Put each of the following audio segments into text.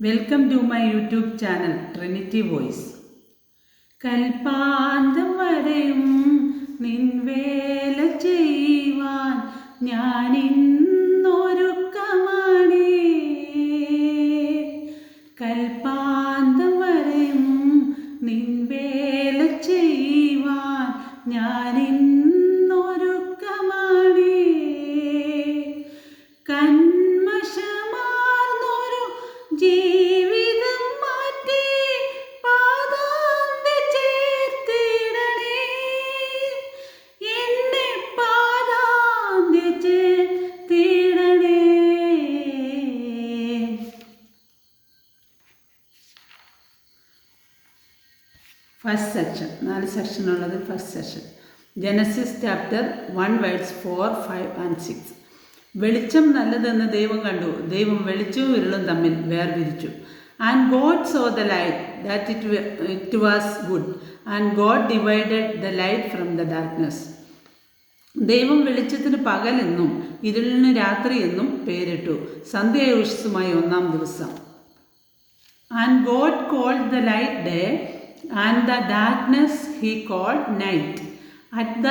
Welcome to my YouTube channel trinity voice കൽപ്പാന്തം വരെയും നിൻവേല ചെയ്യുവാൻ ഞാനിന്നൊരുക്കമാണേ ഫസ്റ്റ് സെക്ഷൻ നാല് സെക്ഷൻ ഉള്ളത് first section Genesis chapter one words four five and six വെളിച്ചം നല്ലതെന്ന് ദൈവം കണ്ടു. ദൈവം വെളിച്ചവും ഇരുളും തമ്മിൽ വേർതിരിച്ചു and God saw the light that it it was good and God divided the light from the darkness ദൈവം വെളിച്ചത്തിന് പകലെന്നും ഇരുളിന് രാത്രി എന്നും പേരിട്ടു. സന്ധ്യായുഷസുമായി ഒന്നാം ദിവസം. And God called the light day and the darkness he called night at the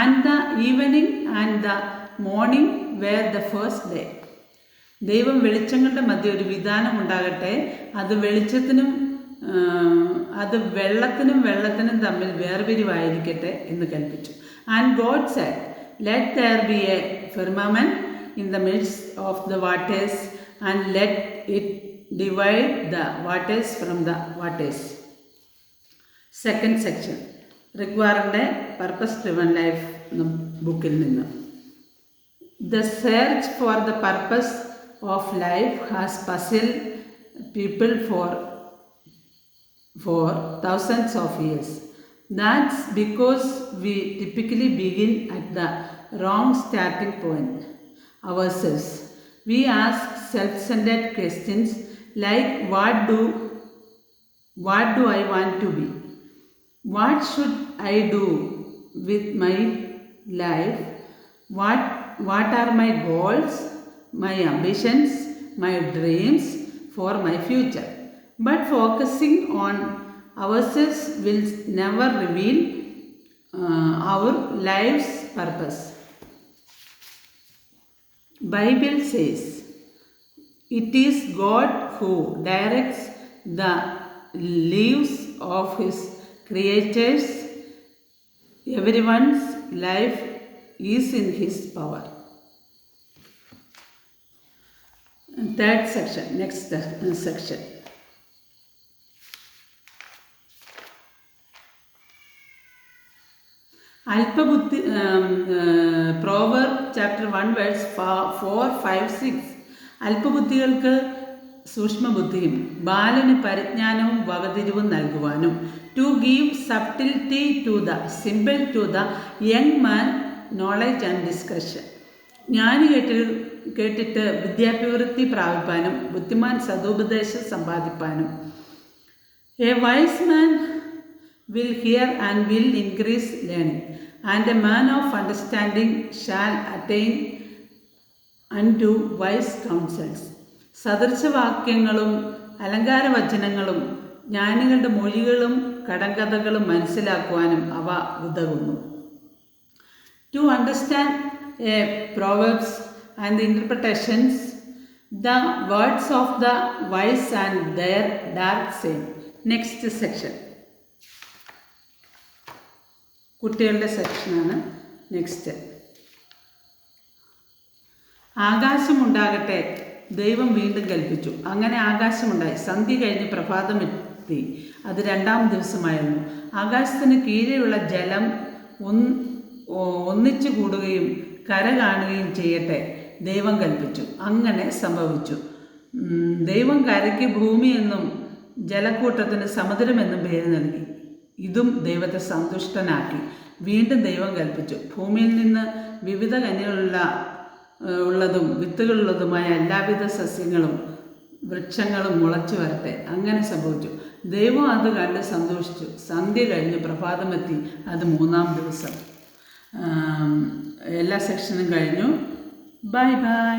and the evening and the morning were the first day ദൈവം വെളിച്ചങ്ങളുടെ മധ്യ ഒരു വിധാനം ഉണ്ടാകട്ടെ. അത് വെളിച്ചത്തിനും അത് വെള്ളത്തിനും വെള്ളത്തിനും തമ്മിൽ വേർപിരിവായിരിക്കട്ടെ എന്ന് കൽപ്പിച്ചു. And God said let there be a firmament in the midst of the waters and let it divide the waters from the waters second section റിക്വാറിൻ്റെ purpose driven life എന്ന ബുക്കിൽ നിന്ന് The search for the purpose of life has puzzled people for, for thousands of years. That's because we typically begin at the wrong starting point ourselves. We ask self-centered questions like what do what do I want to be? what should I do with my life? What, what are my goals, my ambitions, my dreams for my future? But focusing on ourselves will never reveal uh, our life's purpose. Bible says, it is God who directs the lives of his creatures. Everyone's life is in his power. Third section, next uh, section. അല്പബുദ്ധി proverb chapter one verse four five six അല്പബുദ്ധികൾക്ക് സൂക്ഷ്മബുദ്ധിയും ബാലന് പരിജ്ഞാനവും വകതിരിവും നൽകുവാനും. To give subtlety to the simple to the young man knowledge and discretion ജ്ഞാനി കേട്ടി കേട്ടിട്ട് വിദ്യാഭിവൃദ്ധി പ്രാപിപ്പാനും ബുദ്ധിമാൻ സതുപദേശം സമ്പാദിപ്പാനും. A wise man will hear and will increase learning and a man of of shall attain unto wise counsels. സദൃശവാക്യങ്ങളും അലങ്കാരവചനങ്ങളും ജ്ഞാനികളുടെ മൊഴികളും കടങ്കഥകളും മനസ്സിലാക്കുവാനും അവ ഉതകുന്നു. To understand a proverbs and the interpretations the words of the wise and their dark same next section കുട്ടികളുടെ സെക്ഷനാണ് next. ആകാശമുണ്ടാകട്ടെ ദൈവം വീണ്ടും കൽപ്പിച്ചു. അങ്ങനെ ആകാശമുണ്ടായി. സന്ധ്യ കഴിഞ്ഞ് പ്രഭാതം എത്തി. അത് രണ്ടാം ദിവസമായിരുന്നു. ആകാശത്തിന് കീഴെയുള്ള ജലം ഒന്ന് ഒന്നിച്ചു കൂടുകയും കര കാണുകയും ചെയ്യട്ടെ. ദൈവം കൽപ്പിച്ചു. അങ്ങനെ സംഭവിച്ചു. ദൈവം കരയ്ക്ക് ഭൂമിയെന്നും ജലക്കൂട്ടത്തിന് സമുദ്രമെന്നും പേര് നൽകി. ഇതും ദൈവത്തെ സന്തുഷ്ടനാക്കി. വീണ്ടും ദൈവം കൽപ്പിച്ചു. ഭൂമിയിൽ നിന്ന് വിവിധ കനികളുള്ള ഉള്ളതും വിത്തുകളുള്ളതുമായ എല്ലാവിധ സസ്യങ്ങളും വൃക്ഷങ്ങളും മുളച്ചു വരട്ടെ. അങ്ങനെ സംഭവിച്ചു. ദൈവം അത് കണ്ട് സന്തോഷിച്ചു. സന്ധ്യ കഴിഞ്ഞ്. പ്രഭാതമെത്തി അത് മൂന്നാം ദിവസം. എല്ലാ സെക്ഷനും കഴിഞ്ഞു. Bye bye.